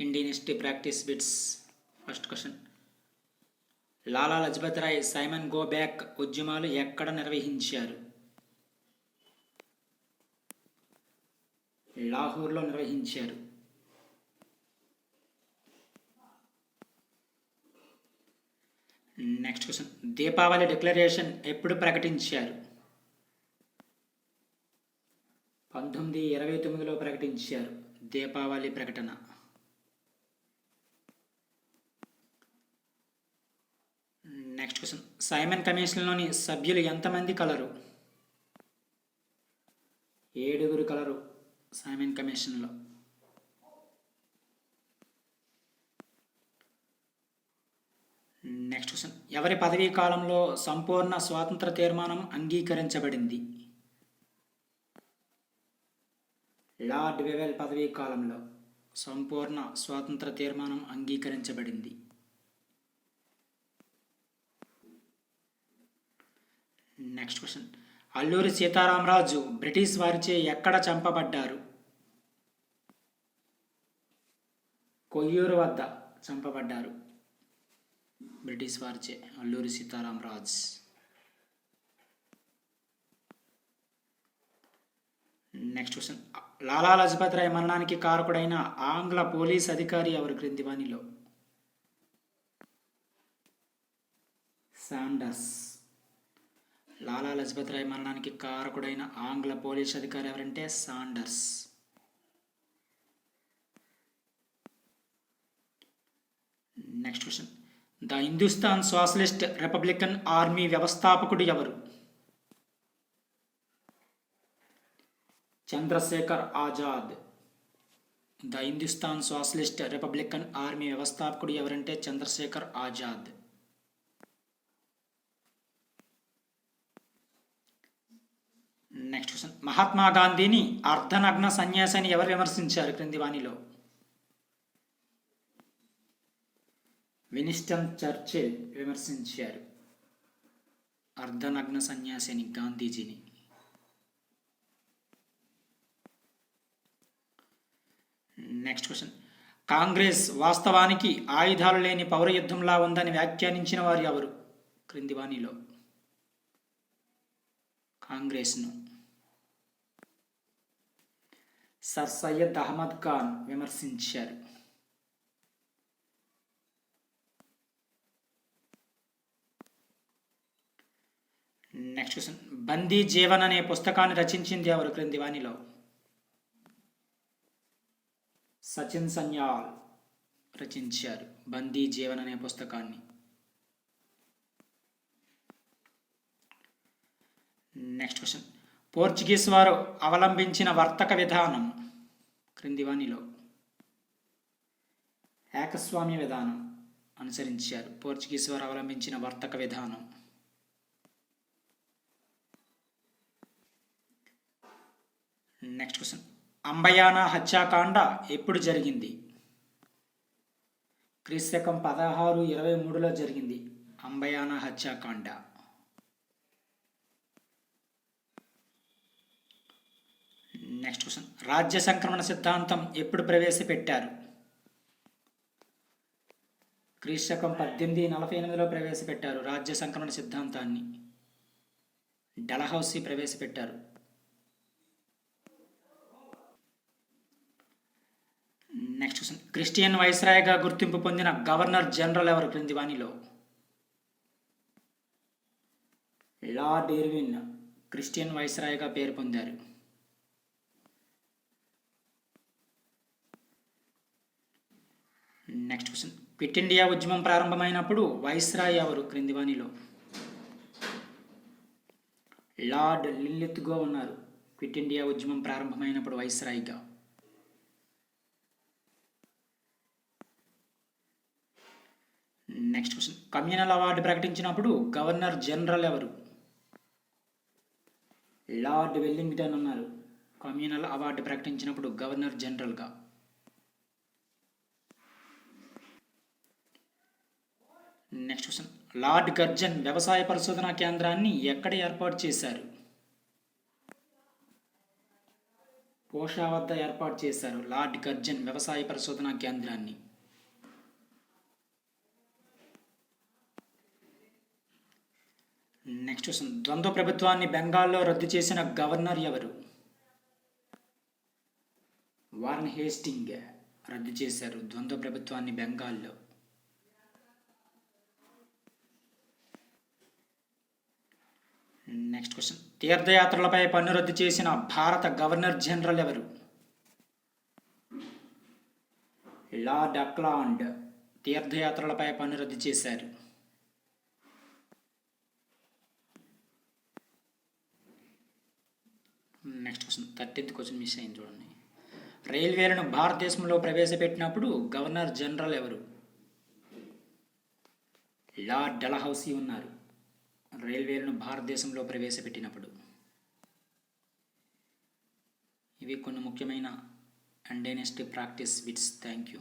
Indian history practice bits first question Lala Lajpat Rai Simon go back ఉద్యమాలు ఎక్కడ నిర్వహించారు? లాహోర్లో నిర్వహించారు. నెక్స్ట్ క్వశ్చన్ దీపావళి డిక్లరేషన్ ఎప్పుడు ప్రకటించారు? పంతొమ్మిది ఇరవై తొమ్మిదిలో ప్రకటించారు. దీపావళి ప్రకటన. నెక్స్ట్ క్వశ్చన్ సైమన్ కమిషన్లోని సభ్యులు ఎంతమంది కలరు ఏడుగురు కలరు సైమన్ కమిషన్లో నెక్స్ట్ క్వశ్చన్ ఎవరి పదవీ కాలంలో సంపూర్ణ స్వాతంత్ర తీర్మానం అంగీకరించబడింది లార్డ్ వెవెల్ పదవీ కాలంలో సంపూర్ణ స్వాతంత్ర తీర్మానం అంగీకరించబడింది next question Alluri Sitaramaraju British వారిచే ఎక్కడ చంపబడ్డారు? కొయ్యూరు వద్ద చంపబడ్డారు. బ్రిటిష్ వారిచే అల్లూరి సీతారామరాజ్. నెక్స్ట్ క్వశ్చన్ లాలా లజపత్ రాయ్ మరణానికి కారకుడైన ఆంగ్ల పోలీస్ అధికారి ఎవరు క్రింది వాణిలో శాండర్స్ లాలా లజపత్ రాయ్ మరణానికి కారకుడైన ఆంగ్ల పోలీస్ అధికారి ఎవరంటే Sanders. Next question the Hindustan socialist republican army వ్యవస్థాపకుడు ఎవరు? Chandrashekhar Azad. The Hindustan socialist republican army వ్యవస్థాపకుడు ఎవరంటే చంద్రశేఖర్ ఆజాద్. నెక్స్ట్ క్వశ్చన్ మహాత్మా గాంధీని అర్ధనగ్న సన్యాసిని ఎవరు విమర్శించారు? క్రింది వాణిలో. వినిస్టన్ చర్చిల్ విమర్శించారు. అర్ధనగ్న సన్యాసిని గాంధీజీని. నెక్స్ట్ క్వశ్చన్ కాంగ్రెస్ వాస్తవానికి ఆయుధాలు లేని పౌర యుద్ధంలా ఉందని వ్యాఖ్యానించిన వారు ఎవరు? క్రింది వాణిలో. కాంగ్రెస్ను. సర్ సయ్యద్ అహ్మద్ ఖాన్ విమర్శించారు. నెక్స్ట్ క్వశ్చన్ బందీ జీవన్ అనే పుస్తకాన్ని రచించింది ఎవరు? క్రింది వాణిలో. సచిన్ సన్యాల్ రచించారు బందీ జీవన్ అనే పుస్తకాన్ని. నెక్స్ట్ క్వశ్చన్ పోర్చుగీస్ వారు అవలంబించిన వర్తక విధానం క్రిందివానిలో ఏకస్వామ్య విధానం అనుసరించారు. పోర్చుగీస్ వారు అవలంబించిన వర్తక విధానం. నెక్స్ట్ క్వశ్చన్ అంబయానా హత్యాకాండ ఎప్పుడు జరిగింది? క్రీస్తకం పదహారు ఇరవై మూడులో జరిగింది. అంబయానా హత్యాకాండ. నెక్స్ట్ క్వశ్చన్ రాజ్య సంక్రమణ సిద్ధాంతం ఎప్పుడు ప్రవేశపెట్టారు? క్రీశకం పద్దెనిమిది నలభై ఎనిమిదిలో ప్రవేశపెట్టారు రాజ్య సంక్రమణ సిద్ధాంతాన్ని. డలహౌసీ ప్రవేశపెట్టారు. నెక్స్ట్ క్వశ్చన్ క్రిస్టియన్ వైస్రాయ్గా గుర్తింపు పొందిన గవర్నర్ జనరల్ ఎవరు? క్రింది వాణిలో. లార్డ్ ఇర్విన్ క్రిస్టియన్ వైస్రాయ్గా పేరు పొందారు. నెక్స్ట్ క్వశ్చన్ క్విట్ ఇండియా ఉద్యమం ప్రారంభమైనప్పుడు వైస్రాయ్ ఎవరు? క్రింది వాణిలో. లార్డ్ లిల్లిత్గో ఉన్నారు. క్విట్ ఇండియా ఉద్యమం ప్రారంభమైనప్పుడు వైస్రాయ్గా నెక్స్ట్ క్వశ్చన్ కమ్యూనల్ అవార్డు ప్రకటించినప్పుడు గవర్నర్ జనరల్ ఎవరు? లార్డ్ వెల్లింగ్టన్ ఉన్నారు. కమ్యూనల్ అవార్డు ప్రకటించినప్పుడు గవర్నర్ జనరల్గా నెక్స్ట్ క్వశ్చన్ లార్డ్ గర్జన్ వ్యవసాయ పరిశోధనా కేంద్రాన్ని ఎక్కడ ఏర్పాటు చేశారు? పోషా వద్ద ఏర్పాటు చేశారు లార్డ్ గర్జన్ వ్యవసాయ పరిశోధనా కేంద్రాన్ని. నెక్స్ట్ క్వశ్చన్ ద్వంద్వ ప్రభుత్వాన్ని బెంగాల్లో రద్దు చేసిన గవర్నర్ ఎవరు? వారన్ హేస్టింగ్ రద్దు చేశారు. ద్వంద్వ ప్రభుత్వాన్ని బెంగాల్లో నెక్స్ట్ క్వశ్చన్. తీర్థయాత్రలపై పన్ను రద్దు చేసిన భారత గవర్నర్ జనరల్ ఎవరు? లార్డ్ అక్లాండ్ తీర్థయాత్రలపై పన్ను రద్దు చేశారు. Next question. Thirteenth question miss అయింది చూడండి. రైల్వేలను భారతదేశంలో ప్రవేశపెట్టినప్పుడు గవర్నర్ జనరల్ ఎవరు? లార్డ్ డలహౌసీ ఉన్నారు. రైల్వేలను భారతదేశంలో ప్రవేశపెట్టినప్పుడు. ఇవి కొన్ని ముఖ్యమైన and practice bits thank you